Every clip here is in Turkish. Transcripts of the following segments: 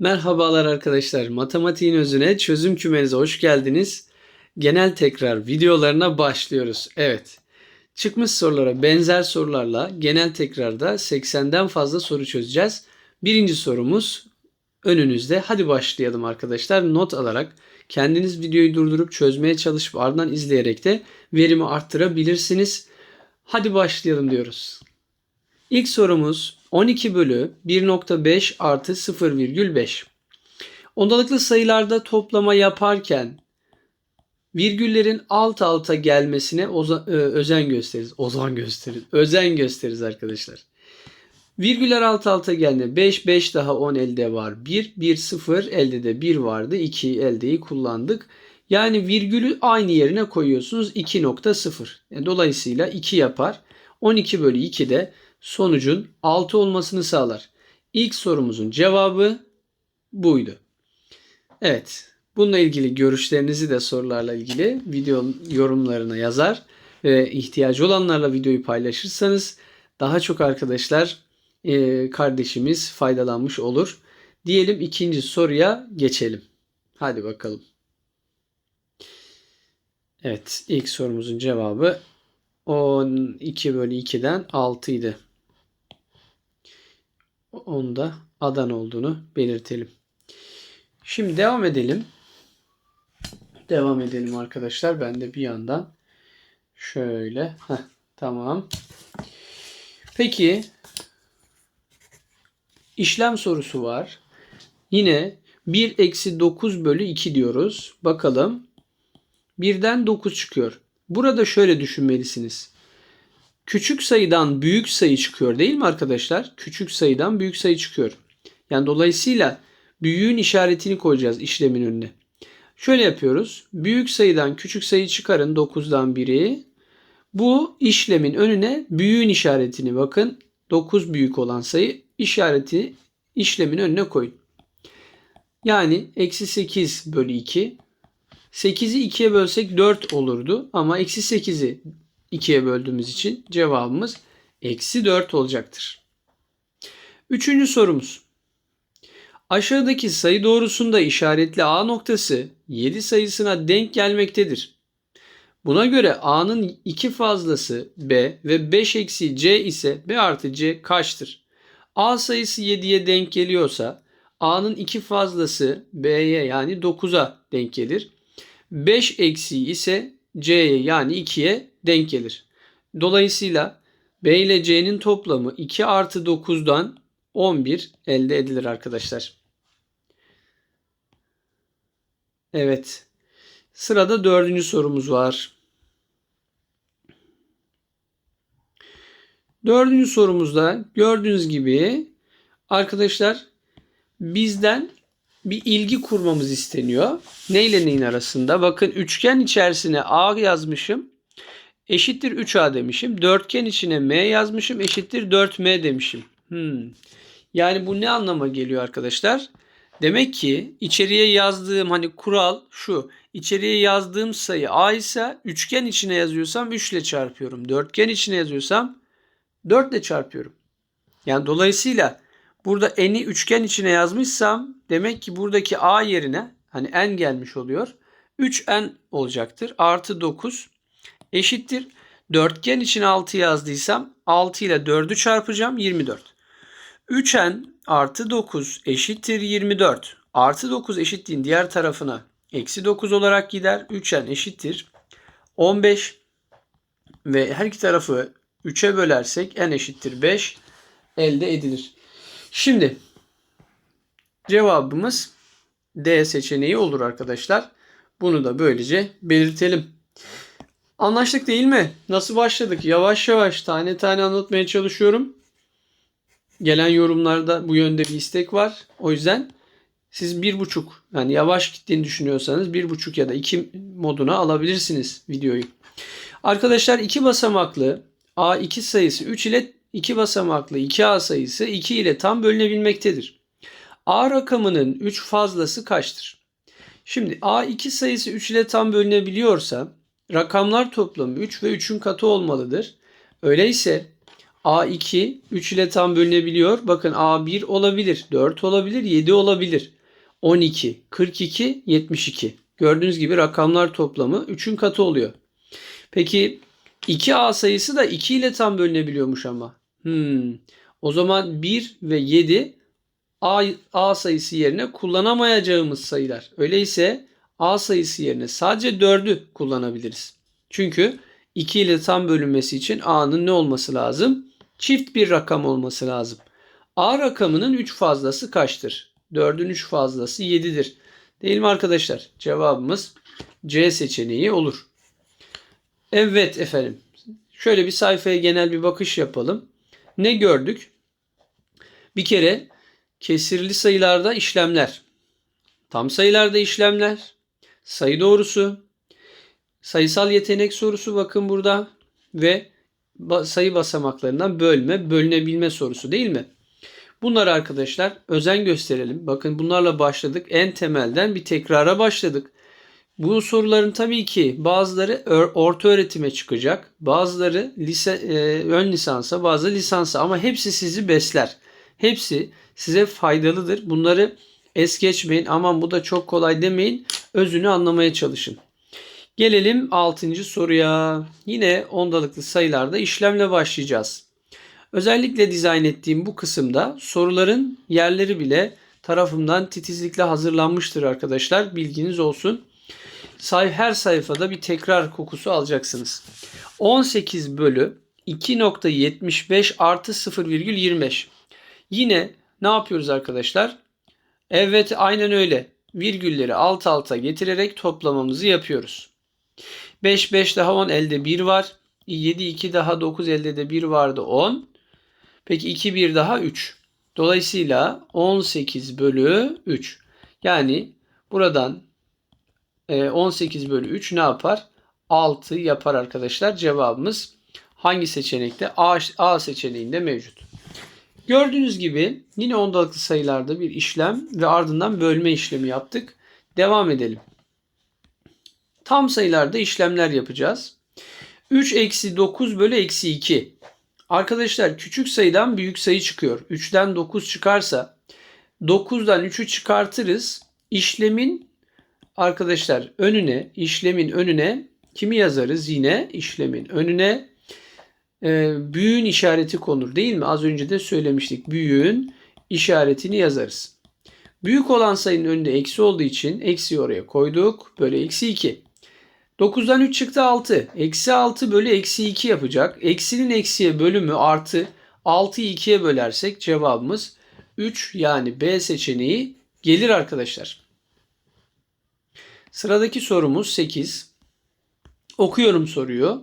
Merhabalar arkadaşlar. Matematiğin özüne çözüm kümenize hoş geldiniz. Genel tekrar videolarına başlıyoruz. Evet. Çıkmış sorulara benzer sorularla genel tekrarda 80'den fazla soru çözeceğiz. Birinci sorumuz önünüzde. Hadi başlayalım arkadaşlar. Not alarak kendiniz videoyu durdurup çözmeye çalışıp ardından izleyerek de verimi arttırabilirsiniz. Hadi başlayalım diyoruz. İlk sorumuz 12 bölü 1.5 artı 0,5. Ondalıklı sayılarda toplama yaparken virgüllerin alt alta gelmesine oza- ö- özen gösteririz. Ozan gösteririz. Özen gösteririz arkadaşlar. Virgüller alt alta geldi. 5, 5 daha 10 elde var. 1, 1, 0 elde de 1 vardı. 2 eldeyi kullandık. Yani virgülü aynı yerine koyuyorsunuz. 2.0. E, Dolayısıyla 2 yapar. 12 bölü 2 de sonucun 6 olmasını sağlar. İlk sorumuzun cevabı buydu. Evet. Bununla ilgili görüşlerinizi de sorularla ilgili video yorumlarına yazar ve ihtiyacı olanlarla videoyu paylaşırsanız daha çok arkadaşlar e, kardeşimiz faydalanmış olur. Diyelim ikinci soruya geçelim. Hadi bakalım. Evet ilk sorumuzun cevabı 12 bölü 2'den 6 idi. Onda adan olduğunu belirtelim. Şimdi devam edelim. Devam edelim arkadaşlar. Ben de bir yandan şöyle. Heh, tamam. Peki işlem sorusu var. Yine 1 eksi 9 bölü 2 diyoruz. Bakalım. Birden 9 çıkıyor. Burada şöyle düşünmelisiniz. Küçük sayıdan büyük sayı çıkıyor değil mi arkadaşlar? Küçük sayıdan büyük sayı çıkıyor. Yani dolayısıyla büyüğün işaretini koyacağız işlemin önüne. Şöyle yapıyoruz. Büyük sayıdan küçük sayı çıkarın 9'dan 1'i. Bu işlemin önüne büyüğün işaretini bakın. 9 büyük olan sayı işareti işlemin önüne koyun. Yani eksi 8 bölü 2. 8'i 2'ye bölsek 4 olurdu. Ama eksi 8'i 2'ye böldüğümüz için cevabımız eksi 4 olacaktır. Üçüncü sorumuz. Aşağıdaki sayı doğrusunda işaretli A noktası 7 sayısına denk gelmektedir. Buna göre A'nın 2 fazlası B ve 5 eksi C ise B artı C kaçtır? A sayısı 7'ye denk geliyorsa A'nın 2 fazlası B'ye yani 9'a denk gelir. 5 eksiği ise C'ye yani 2'ye denk gelir. Dolayısıyla B ile C'nin toplamı 2 artı 9'dan 11 elde edilir arkadaşlar. Evet. Sırada dördüncü sorumuz var. Dördüncü sorumuzda gördüğünüz gibi arkadaşlar bizden bir ilgi kurmamız isteniyor. Ne ile neyin arasında? Bakın üçgen içerisine A yazmışım. Eşittir 3A demişim. Dörtgen içine M yazmışım. Eşittir 4M demişim. Hmm. Yani bu ne anlama geliyor arkadaşlar? Demek ki içeriye yazdığım hani kural şu. İçeriye yazdığım sayı A ise üçgen içine yazıyorsam 3 ile çarpıyorum. Dörtgen içine yazıyorsam 4 ile çarpıyorum. Yani dolayısıyla burada n'i üçgen içine yazmışsam demek ki buradaki a yerine hani n gelmiş oluyor. 3n olacaktır. Artı 9 eşittir. Dörtgen için 6 yazdıysam 6 ile 4'ü çarpacağım 24. 3n artı 9 eşittir 24. Artı 9 eşitliğin diğer tarafına eksi 9 olarak gider. 3n eşittir 15 ve her iki tarafı 3'e bölersek n eşittir 5 elde edilir. Şimdi cevabımız D seçeneği olur arkadaşlar. Bunu da böylece belirtelim. Anlaştık değil mi? Nasıl başladık? Yavaş yavaş tane tane anlatmaya çalışıyorum. Gelen yorumlarda bu yönde bir istek var. O yüzden siz bir buçuk yani yavaş gittiğini düşünüyorsanız bir buçuk ya da iki moduna alabilirsiniz videoyu. Arkadaşlar iki basamaklı A2 sayısı 3 ile 2 basamaklı 2A sayısı 2 ile tam bölünebilmektedir. A rakamının 3 fazlası kaçtır? Şimdi A2 sayısı 3 ile tam bölünebiliyorsa rakamlar toplamı 3 ve 3'ün katı olmalıdır. Öyleyse A2 3 ile tam bölünebiliyor. Bakın A1 olabilir, 4 olabilir, 7 olabilir. 12, 42, 72. Gördüğünüz gibi rakamlar toplamı 3'ün katı oluyor. Peki 2A sayısı da 2 ile tam bölünebiliyormuş ama. Hmm. O zaman 1 ve 7 A, A sayısı yerine kullanamayacağımız sayılar. Öyleyse A sayısı yerine sadece 4'ü kullanabiliriz. Çünkü 2 ile tam bölünmesi için A'nın ne olması lazım? Çift bir rakam olması lazım. A rakamının 3 fazlası kaçtır? 4'ün 3 fazlası 7'dir. Değil mi arkadaşlar? Cevabımız C seçeneği olur. Evet efendim. Şöyle bir sayfaya genel bir bakış yapalım. Ne gördük? Bir kere kesirli sayılarda işlemler, tam sayılarda işlemler, sayı doğrusu, sayısal yetenek sorusu bakın burada ve sayı basamaklarından bölme, bölünebilme sorusu değil mi? Bunlar arkadaşlar özen gösterelim. Bakın bunlarla başladık. En temelden bir tekrara başladık. Bu soruların tabii ki bazıları orta öğretime çıkacak. Bazıları lise, e, ön lisansa, bazı lisansa ama hepsi sizi besler. Hepsi size faydalıdır. Bunları es geçmeyin. Aman bu da çok kolay demeyin. Özünü anlamaya çalışın. Gelelim 6. soruya. Yine ondalıklı sayılarda işlemle başlayacağız. Özellikle dizayn ettiğim bu kısımda soruların yerleri bile tarafımdan titizlikle hazırlanmıştır arkadaşlar. Bilginiz olsun. Her sayfada bir tekrar kokusu alacaksınız. 18 bölü 2.75 artı 0,25. Yine ne yapıyoruz arkadaşlar? Evet aynen öyle. Virgülleri alt alta getirerek toplamamızı yapıyoruz. 5 5 daha 10 elde 1 var. 7 2 daha 9 elde de 1 vardı 10. Peki 2 1 daha 3. Dolayısıyla 18 bölü 3. Yani buradan 18 e, bölü 3 ne yapar? 6 yapar arkadaşlar. Cevabımız hangi seçenekte? A, A seçeneğinde mevcut. Gördüğünüz gibi yine ondalıklı sayılarda bir işlem ve ardından bölme işlemi yaptık. Devam edelim. Tam sayılarda işlemler yapacağız. 3 eksi 9 bölü eksi 2. Arkadaşlar küçük sayıdan büyük sayı çıkıyor. 3'ten 9 çıkarsa 9'dan 3'ü çıkartırız. İşlemin arkadaşlar önüne işlemin önüne kimi yazarız? Yine işlemin önüne e, büyüğün işareti konur değil mi? Az önce de söylemiştik. Büyüğün işaretini yazarız. Büyük olan sayının önünde eksi olduğu için eksi oraya koyduk. Böyle eksi 2. 9'dan 3 çıktı 6. Eksi 6 bölü eksi 2 yapacak. Eksinin eksiye bölümü artı 6'yı 2'ye bölersek cevabımız 3 yani B seçeneği gelir arkadaşlar. Sıradaki sorumuz 8. Okuyorum soruyu.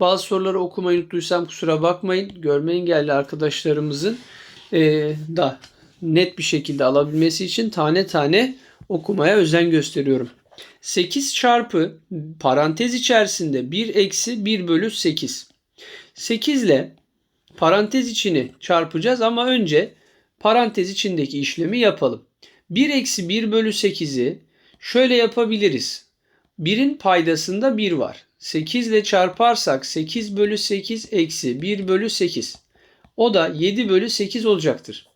Bazı soruları okumayı unuttuysam kusura bakmayın. Görme engelli arkadaşlarımızın e, da net bir şekilde alabilmesi için tane tane okumaya özen gösteriyorum. 8 çarpı parantez içerisinde 1 eksi 1 bölü 8. 8 ile parantez içini çarpacağız ama önce parantez içindeki işlemi yapalım. 1 eksi 1 bölü 8'i şöyle yapabiliriz. 1'in paydasında 1 var. 8 ile çarparsak 8 bölü 8 eksi 1 bölü 8. O da 7 bölü 8 olacaktır.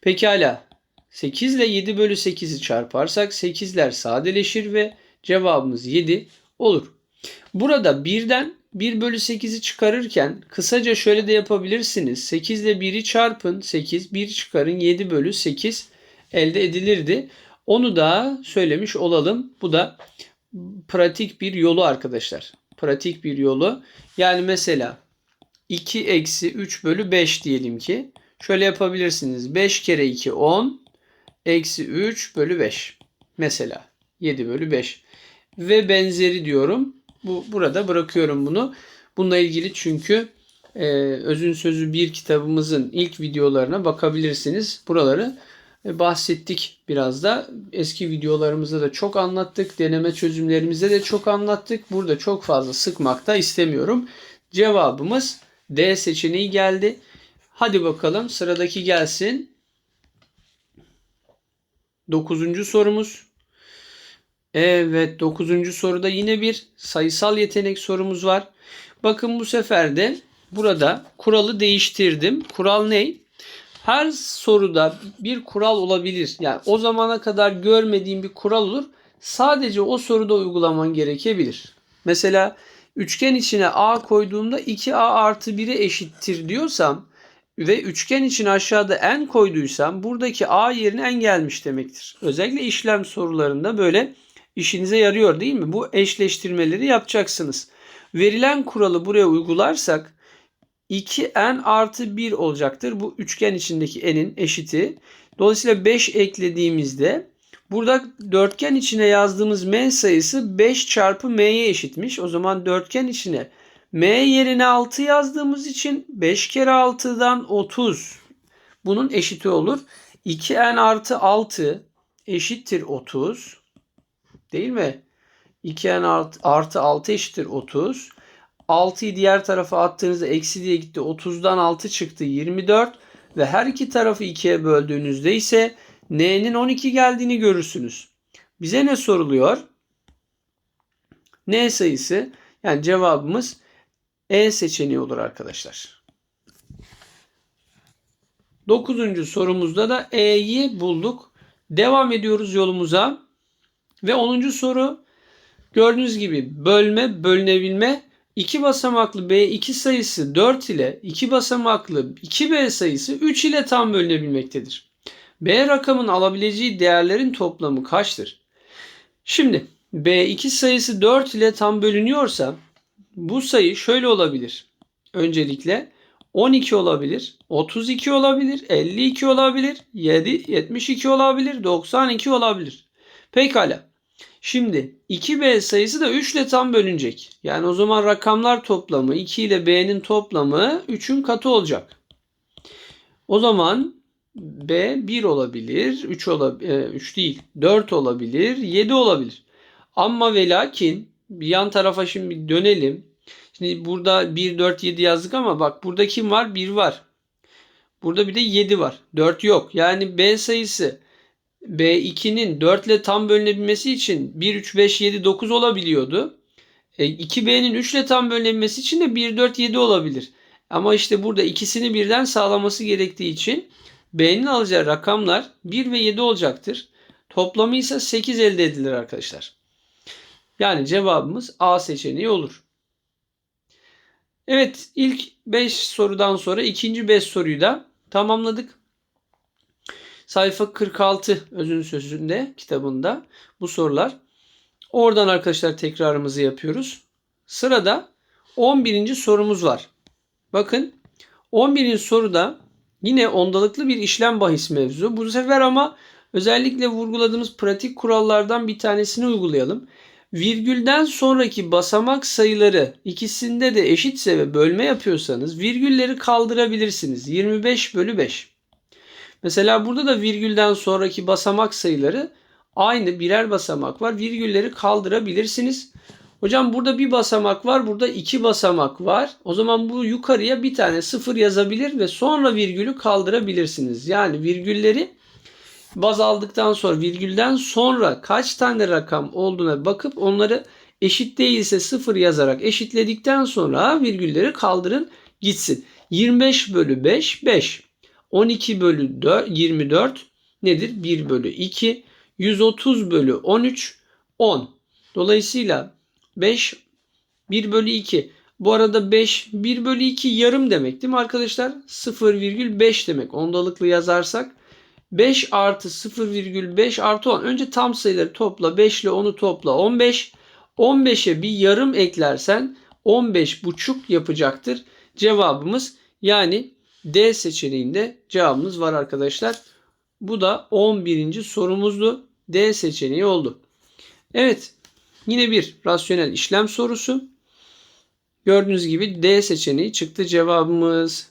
Pekala 8 ile 7 bölü 8'i çarparsak 8'ler sadeleşir ve cevabımız 7 olur. Burada 1'den 1 bölü 8'i çıkarırken kısaca şöyle de yapabilirsiniz. 8 ile 1'i çarpın 8 1 çıkarın 7 bölü 8 elde edilirdi. Onu da söylemiş olalım. Bu da pratik bir yolu arkadaşlar. Pratik bir yolu. Yani mesela 2 eksi 3 bölü 5 diyelim ki. Şöyle yapabilirsiniz. 5 kere 2 10 eksi 3 bölü 5. Mesela 7 bölü 5. Ve benzeri diyorum. Bu Burada bırakıyorum bunu. Bununla ilgili çünkü e, Özün Sözü bir kitabımızın ilk videolarına bakabilirsiniz. Buraları bahsettik biraz da. Eski videolarımızda da çok anlattık. Deneme çözümlerimizde de çok anlattık. Burada çok fazla sıkmak da istemiyorum. Cevabımız D seçeneği geldi. Hadi bakalım sıradaki gelsin. Dokuzuncu sorumuz. Evet dokuzuncu soruda yine bir sayısal yetenek sorumuz var. Bakın bu sefer de burada kuralı değiştirdim. Kural ne? Her soruda bir kural olabilir. Yani o zamana kadar görmediğim bir kural olur. Sadece o soruda uygulaman gerekebilir. Mesela üçgen içine a koyduğumda 2a artı 1'e eşittir diyorsam ve üçgen için aşağıda n koyduysam buradaki a yerine n gelmiş demektir. Özellikle işlem sorularında böyle işinize yarıyor değil mi? Bu eşleştirmeleri yapacaksınız. Verilen kuralı buraya uygularsak 2n artı 1 olacaktır. Bu üçgen içindeki n'in eşiti. Dolayısıyla 5 eklediğimizde burada dörtgen içine yazdığımız m sayısı 5 çarpı m'ye eşitmiş. O zaman dörtgen içine m yerine 6 yazdığımız için 5 kere 6'dan 30. Bunun eşiti olur. 2n artı 6 eşittir 30. Değil mi? 2n artı, artı 6 eşittir 30. 6'yı diğer tarafa attığınızda eksi diye gitti. 30'dan 6 çıktı 24 ve her iki tarafı 2'ye böldüğünüzde ise n'nin 12 geldiğini görürsünüz. Bize ne soruluyor? n sayısı yani cevabımız E seçeneği olur arkadaşlar. Dokuzuncu sorumuzda da E'yi bulduk. Devam ediyoruz yolumuza. Ve 10. soru gördüğünüz gibi bölme, bölünebilme. 2 basamaklı B2 sayısı 4 ile 2 basamaklı 2B sayısı 3 ile tam bölünebilmektedir. B rakamın alabileceği değerlerin toplamı kaçtır? Şimdi B2 sayısı 4 ile tam bölünüyorsa bu sayı şöyle olabilir. Öncelikle 12 olabilir, 32 olabilir, 52 olabilir, 7, 72 olabilir, 92 olabilir. Pekala. Şimdi 2B sayısı da 3 ile tam bölünecek. Yani o zaman rakamlar toplamı 2 ile B'nin toplamı 3'ün katı olacak. O zaman B 1 olabilir, 3 olabilir, 3 değil, 4 olabilir, 7 olabilir. Ama ve lakin bir yan tarafa şimdi dönelim. Şimdi burada 1, 4, 7 yazdık ama bak burada kim var? 1 var. Burada bir de 7 var. 4 yok. Yani B sayısı B2'nin 4 ile tam bölünebilmesi için 1, 3, 5, 7, 9 olabiliyordu. E, 2B'nin 3 ile tam bölünebilmesi için de 1, 4, 7 olabilir. Ama işte burada ikisini birden sağlaması gerektiği için B'nin alacağı rakamlar 1 ve 7 olacaktır. Toplamı ise 8 elde edilir arkadaşlar. Yani cevabımız A seçeneği olur. Evet ilk 5 sorudan sonra ikinci 5 soruyu da tamamladık. Sayfa 46 özün sözünde kitabında bu sorular. Oradan arkadaşlar tekrarımızı yapıyoruz. Sırada 11. sorumuz var. Bakın 11. soruda yine ondalıklı bir işlem bahis mevzu. Bu sefer ama özellikle vurguladığımız pratik kurallardan bir tanesini uygulayalım. Virgülden sonraki basamak sayıları ikisinde de eşitse ve bölme yapıyorsanız virgülleri kaldırabilirsiniz. 25 bölü 5. Mesela burada da virgülden sonraki basamak sayıları aynı birer basamak var. Virgülleri kaldırabilirsiniz. Hocam burada bir basamak var, burada iki basamak var. O zaman bu yukarıya bir tane sıfır yazabilir ve sonra virgülü kaldırabilirsiniz. Yani virgülleri baz aldıktan sonra virgülden sonra kaç tane rakam olduğuna bakıp onları eşit değilse sıfır yazarak eşitledikten sonra virgülleri kaldırın gitsin. 25 bölü 5 5. 12 bölü 4, 24 nedir? 1 bölü 2. 130 bölü 13 10. Dolayısıyla 5 1 bölü 2. Bu arada 5 1 bölü 2 yarım demek değil mi arkadaşlar? 0,5 demek. Ondalıklı yazarsak 5 artı 0,5 artı 10. Önce tam sayıları topla. 5 ile 10'u topla. 15. 15'e bir yarım eklersen 15 buçuk yapacaktır. Cevabımız yani D seçeneğinde cevabımız var arkadaşlar. Bu da 11. sorumuzdu. D seçeneği oldu. Evet. Yine bir rasyonel işlem sorusu. Gördüğünüz gibi D seçeneği çıktı cevabımız.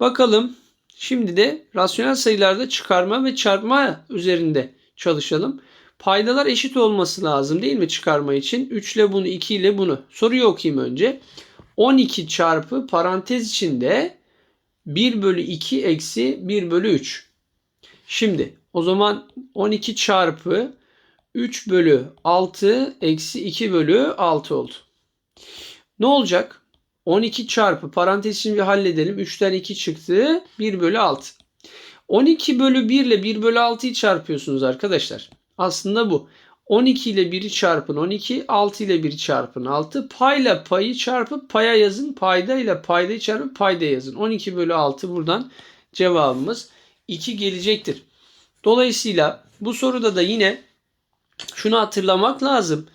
Bakalım şimdi de rasyonel sayılarda çıkarma ve çarpma üzerinde çalışalım. Paydalar eşit olması lazım değil mi çıkarma için? 3 ile bunu 2 ile bunu. Soruyu okuyayım önce. 12 çarpı parantez içinde 1 bölü 2 eksi 1 bölü 3. Şimdi o zaman 12 çarpı 3 bölü 6 eksi 2 bölü 6 oldu. Ne olacak? 12 çarpı parantez bir halledelim. 3'ten 2 çıktı. 1 bölü 6. 12 bölü 1 ile 1 bölü 6'yı çarpıyorsunuz arkadaşlar. Aslında bu. 12 ile 1'i çarpın 12, 6 ile 1'i çarpın 6. Payla payı çarpıp paya yazın. Payda ile paydayı çarpıp payda yazın. 12 bölü 6 buradan cevabımız 2 gelecektir. Dolayısıyla bu soruda da yine şunu hatırlamak lazım.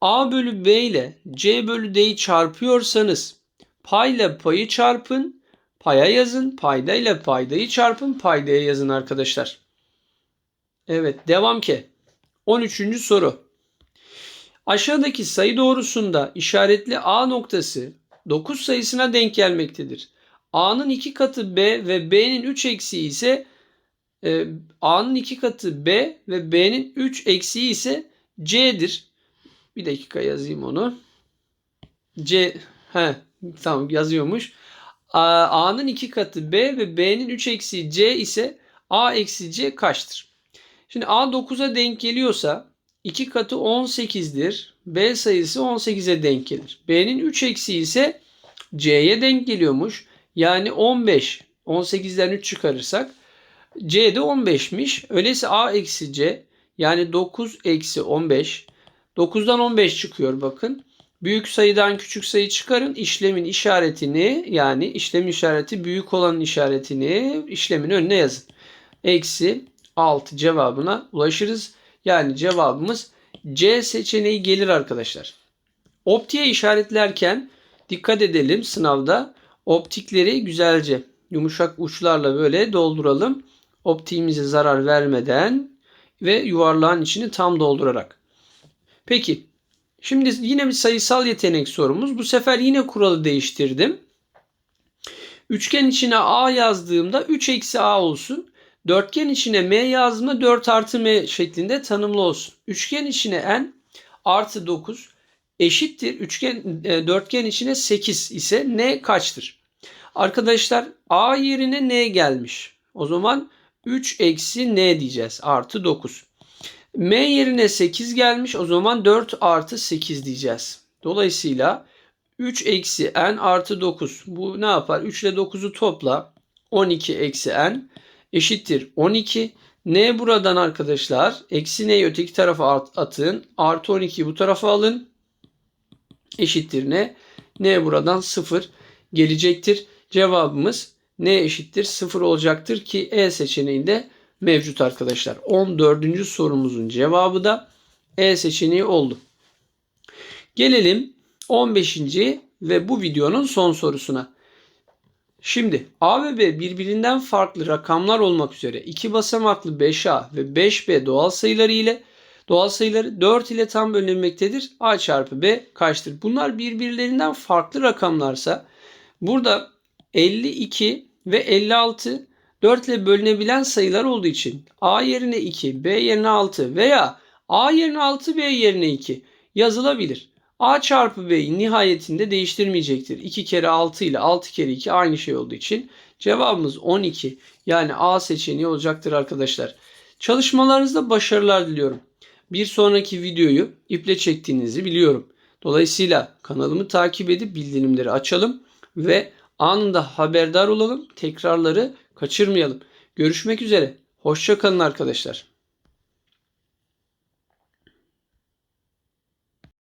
A bölü B ile C bölü D'yi çarpıyorsanız payla payı çarpın, paya yazın. Payda ile paydayı çarpın, paydaya yazın arkadaşlar. Evet devam ki. 13. soru. Aşağıdaki sayı doğrusunda işaretli A noktası 9 sayısına denk gelmektedir. A'nın 2 katı B ve B'nin 3 eksiği ise e, A'nın 2 katı B ve B'nin 3 eksiği ise C'dir. Bir dakika yazayım onu. C he tamam yazıyormuş. A'nın 2 katı B ve B'nin 3 eksiği C ise A eksi C kaçtır? Şimdi A 9'a denk geliyorsa 2 katı 18'dir. B sayısı 18'e denk gelir. B'nin 3 eksiği ise C'ye denk geliyormuş. Yani 15. 18'den 3 çıkarırsak C de 15'miş. Öyleyse A eksi C yani 9 eksi 15. 9'dan 15 çıkıyor bakın. Büyük sayıdan küçük sayı çıkarın. İşlemin işaretini yani işlemin işareti büyük olanın işaretini işlemin önüne yazın. Eksi 6 cevabına ulaşırız. Yani cevabımız C seçeneği gelir arkadaşlar. Optiğe işaretlerken dikkat edelim sınavda. Optikleri güzelce yumuşak uçlarla böyle dolduralım. Optiğimize zarar vermeden ve yuvarlağın içini tam doldurarak. Peki şimdi yine bir sayısal yetenek sorumuz. Bu sefer yine kuralı değiştirdim. Üçgen içine A yazdığımda 3 eksi A olsun. Dörtgen içine M yazdığımda 4 artı M şeklinde tanımlı olsun. Üçgen içine N artı 9 eşittir. Üçgen e, dörtgen içine 8 ise N kaçtır? Arkadaşlar A yerine N gelmiş. O zaman 3 eksi N diyeceğiz. Artı 9. M yerine 8 gelmiş. O zaman 4 artı 8 diyeceğiz. Dolayısıyla 3 eksi N artı 9. Bu ne yapar? 3 ile 9'u topla. 12 eksi N eşittir 12. N buradan arkadaşlar eksi N'yi öteki tarafa atın. Artı 12'yi bu tarafa alın. Eşittir ne? N buradan 0 gelecektir. Cevabımız N eşittir 0 olacaktır ki E seçeneğinde mevcut arkadaşlar. 14. sorumuzun cevabı da E seçeneği oldu. Gelelim 15. ve bu videonun son sorusuna. Şimdi A ve B birbirinden farklı rakamlar olmak üzere iki basamaklı 5A ve 5B doğal sayıları ile doğal sayıları 4 ile tam bölünmektedir. A çarpı B kaçtır? Bunlar birbirlerinden farklı rakamlarsa burada 52 ve 56 4 ile bölünebilen sayılar olduğu için A yerine 2, B yerine 6 veya A yerine 6, B yerine 2 yazılabilir. A çarpı B'yi nihayetinde değiştirmeyecektir. 2 kere 6 ile 6 kere 2 aynı şey olduğu için cevabımız 12 yani A seçeneği olacaktır arkadaşlar. Çalışmalarınızda başarılar diliyorum. Bir sonraki videoyu iple çektiğinizi biliyorum. Dolayısıyla kanalımı takip edip bildirimleri açalım ve anında haberdar olalım. Tekrarları kaçırmayalım. Görüşmek üzere. Hoşçakalın arkadaşlar.